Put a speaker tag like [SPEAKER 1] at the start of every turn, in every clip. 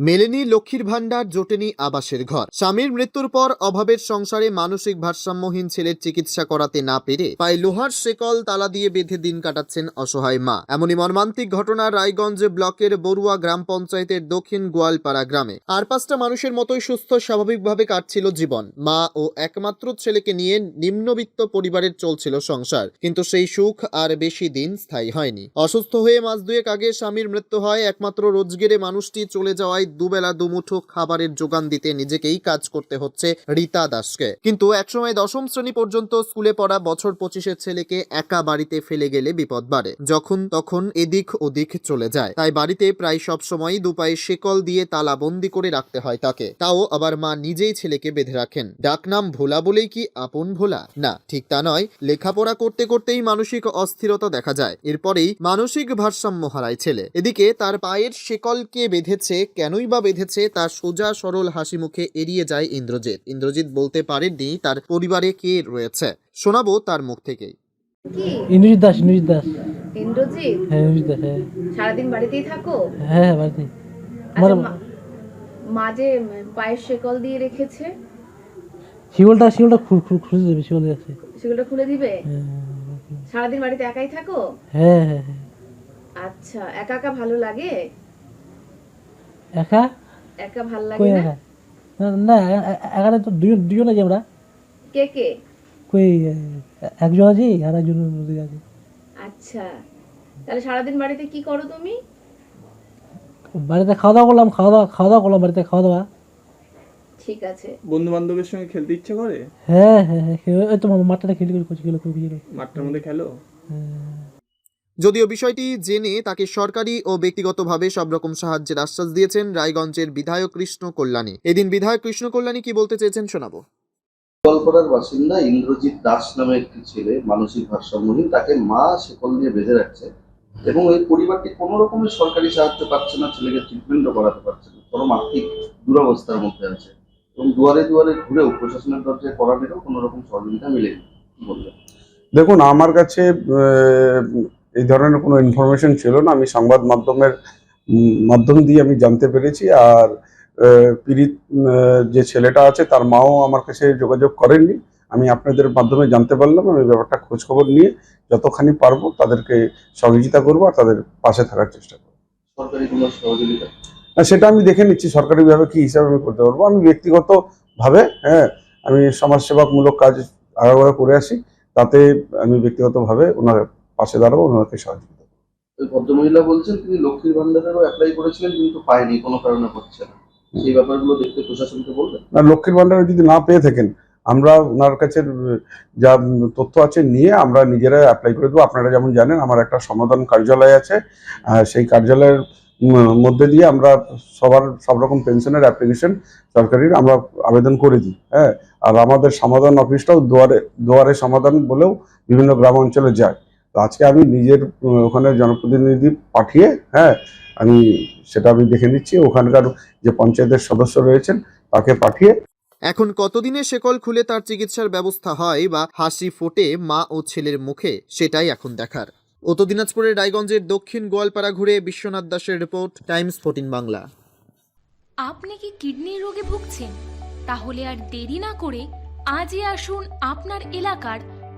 [SPEAKER 1] মেলেনি, লক্ষ্মীর ভাণ্ডার, জোটেনি, আবাসের ঘর। স্বামীর মৃত্যুর পর অভাবের সংসারে মানসিক ভারসাম্যহীন ছেলের চিকিৎসা করাতে না পেরে পায়ে লোহার শেকল, তালা দিয়ে বেঁধে দিন কাটাচ্ছেন অসহায় মা। এমনই মর্মান্তিক ঘটনা রায়গঞ্জ ব্লকের বড়ুয়া গ্রাম পঞ্চায়েতের দক্ষিণ গোয়ালপাড়া গ্রামে। আর পাঁচটা মানুষের মতোই সুস্থ, স্বাভাবিকভাবে কাটছিল জীবন। মা ও একমাত্র ছেলেকে নিয়ে নিম্নবিত্ত পরিবারের চলছিল সংসার। কিন্তু সেই সুখ আর বেশি দিন স্থায়ী হয়নি। অসুস্থ হয়ে মাস দুয়েক আগে স্বামীর মৃত্যু হয়, একমাত্র রোজগেরে মানুষটি চলে যাওয়ায় দুবেলা দুমুঠো খাবারের যোগান দিতে নিজেকেই কাজ করতে হচ্ছে রীতা দাসকে। কিন্তু একসময় দশম শ্রেণি পর্যন্ত স্কুলে পড়া বছর পঁচিশের ছেলেকে একা বাড়িতে ফেলে গেলে বিপদ বাড়ে। যখন তখন এদিক ওদিক চলে যায়। তাই বাড়িতে প্রায় সব সময় দুপায়ে শেকল দিয়ে তালা বন্দি করে রাখতে হয় তাকে। তাও আবার মা নিজেই ছেলেকে বেঁধে রাখেন। ডাকনাম ভোলা বলেই কি আপন ভোলা? না, ঠিক তা নয়। লেখাপড়া করতে করতেই মানসিক অস্থিরতা দেখা যায়। এরপরেই মানসিক ভারসাম্য হারায় ছেলে। এদিকে তার পায়ের শেকলকে বেঁধেছে কেনই বা বেঁধেছে তা সোজা সরল হাসি মুখে এড়িয়ে যায় ইন্দ্রজিৎ। ইন্দ্রজিৎ বলতে পারেননি তার পরিবারে কে রয়েছে। শোনাবো তার মুখ থেকেই।
[SPEAKER 2] ইন্দ্রজিৎ দাস ইন্দ্রজিৎ দাস।
[SPEAKER 3] ইন্দ্রজিৎ?
[SPEAKER 2] হ্যাঁ ইন্দ্রজিৎ দাস হ্যাঁ।
[SPEAKER 3] সারাদিন বাড়িতেই থাকো?
[SPEAKER 2] হ্যাঁ হ্যাঁ বাড়িতে
[SPEAKER 3] আচ্ছা
[SPEAKER 2] আমার
[SPEAKER 3] মা- মাঝে পায়ের শেকল দিয়ে রেখেছে?
[SPEAKER 2] শিকলটা শিকলটা খুলে দেবে শিকল আছে।
[SPEAKER 3] সেগুলো খুলে দিবে?
[SPEAKER 2] হ্যাঁ।
[SPEAKER 3] সারাদিন বাড়িতে একাই থাকো?
[SPEAKER 2] হ্যাঁ হ্যাঁ হ্যাঁ।
[SPEAKER 3] আচ্ছা একা একা ভালো লাগে?
[SPEAKER 2] একা?
[SPEAKER 3] একা ভালো লাগে না?
[SPEAKER 2] একা? না, এখানে তো দুজন দুজন আছি আমরা।
[SPEAKER 3] কে কে?
[SPEAKER 2] কই একজন আছি আর একজন ওদিকে আছে।
[SPEAKER 3] আচ্ছা। তাহলে সারাদিন বাড়িতে কি করো তুমি?
[SPEAKER 2] বাড়িতে খাওয়া দাওয়া করলাম খাওয়া দাওয়া খাওয়া দাওয়া করলাম বাড়িতে খাওয়া দাওয়া
[SPEAKER 3] ঠিক আছে।
[SPEAKER 4] বন্ধু বান্ধবের সঙ্গে খেলতে ইচ্ছে করে?
[SPEAKER 2] হ্যাঁ হ্যাঁ হ্যাঁ ওই তো মাঠটা খেলি খেলো খেলো।
[SPEAKER 4] মাঠটার মধ্যে খেলো?
[SPEAKER 1] যদিও বিষয়টি জেনে তাকে সরকারি ও ব্যক্তিগতভাবে সব রকম সাহায্যের আশ্বাস দিয়েছেন রায়গঞ্জের বিধায়ক কৃষ্ণ কল্যাণী। এদিন বিধায়ক কৃষ্ণ কল্যাণী কি বলতে চেয়েছেন শোনাবো।
[SPEAKER 5] গোয়ালপাড়ার বাসিন্দা ইন্দ্রজিৎ দাস নামে একটি ছেলে মানসিক ভারসাম্যহীন তাকে মা শেকল নিয়ে বেঁধে রাখছে এবং এই পরিবারটি কোনো রকমের সরকারি সাহায্য পাচ্ছে না ছেলেকে ট্রিটমেন্টও করাতে পারছে না চরম আর্থিক দুরবস্থার মধ্যে আছে এবং দুয়ারে দুয়ারে ঘুরেও প্রশাসনের দরজায় করানেরও কোনো রকম সহযোগিতা মেলেনি কি বলবেন?
[SPEAKER 6] দেখুন আমার কাছে আহ, এই ধরনের কোনো ইনফরমেশন ছিল না। আমি সংবাদ মাধ্যমের মাধ্যম দিয়ে আমি জানতে পেরেছি। আর পীড়িত যে ছেলেটা আছে তার মাও আমার কাছে যোগাযোগ করেননি। আমি আপনাদের মাধ্যমে জানতে পারলাম। আমি ব্যাপারটা খোঁজখবর নিয়ে যতখানি পারব তাদেরকে সহযোগিতা করব আর তাদের পাশে থাকার চেষ্টা করব।
[SPEAKER 5] সরকারি
[SPEAKER 6] না সেটা আমি দেখে নিচ্ছি। সরকারিভাবে কি হিসাবে আমি করতে পারব? আমি ব্যক্তিগতভাবে হ্যাঁ আমি সমাজসেবামূলক কাজ আগাগোড়া করে আসি। তাতে আমি ব্যক্তিগতভাবে ওনার পাশে দাঁড়াবো ওনাকে সহযোগিতা করব।
[SPEAKER 5] ভদ্রমহিলা বলছেন তিনি লক্ষ্মীর ভান্ডারেরও অ্যাপ্লাই করেছিলেন কিন্তু পায়নি কোনো কারণে হচ্ছে না। সেই ব্যাপারগুলো দেখতে প্রশাসনকে বলবেন?
[SPEAKER 6] না লক্ষ্মীর ভান্ডারে যদি না পেয়ে থাকেন আমরা ওনার কাছে যা তথ্য আছে নিয়ে আমরা নিজেরা অ্যাপ্লাই করে দেবো। আপনারা যেমন জানেন আমার একটা সমাধান কার্যালয় আছে। সেই কার্যালয়ের মধ্যে দিয়ে আমরা সবার সব রকম পেনশনের অ্যাপ্লিকেশন সরকারির আমরা আবেদন করে দিই হ্যাঁ। আর আমাদের সমাধান অফিসটাও দুয়ারে দুয়ারে সমাধান বলেও বিভিন্ন গ্রাম অঞ্চলে যায়। তো আজকে আমি নিজের ওখানে জনপ্রতিনিধি পাঠিয়ে হ্যাঁ আমি সেটা আমি দেখে নিচ্ছি। ওখানকার যে পঞ্চায়েতের সদস্য রয়েছেন তাকে পাঠিয়ে
[SPEAKER 1] এখন কতদিনে শেকল খুলে তার চিকিৎসার ব্যবস্থা হয় বা হাসি ফোটে মা ও ছেলের মুখে সেটাই এখন দেখার। উত্তর দিনাজপুরের রায়গঞ্জের দক্ষিণ গোয়ালপাড়া ঘুরে বিশ্বনাথ দাসের রিপোর্ট টাইমস ফোর্টিন বাংলা।
[SPEAKER 7] আপনি কি কিডনির রোগে ভুগছেন? তাহলে আর দেরি না করে আজই আসুন আপনার এলাকার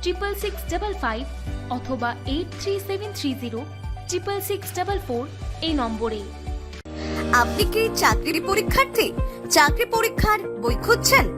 [SPEAKER 7] triple six double five অথবা eight three seven three zero triple six double four এই নম্বরে
[SPEAKER 8] আপনি কি চাকরির পরীক্ষার্থী? চাকরি পরীক্ষার বই খুঁজছেন?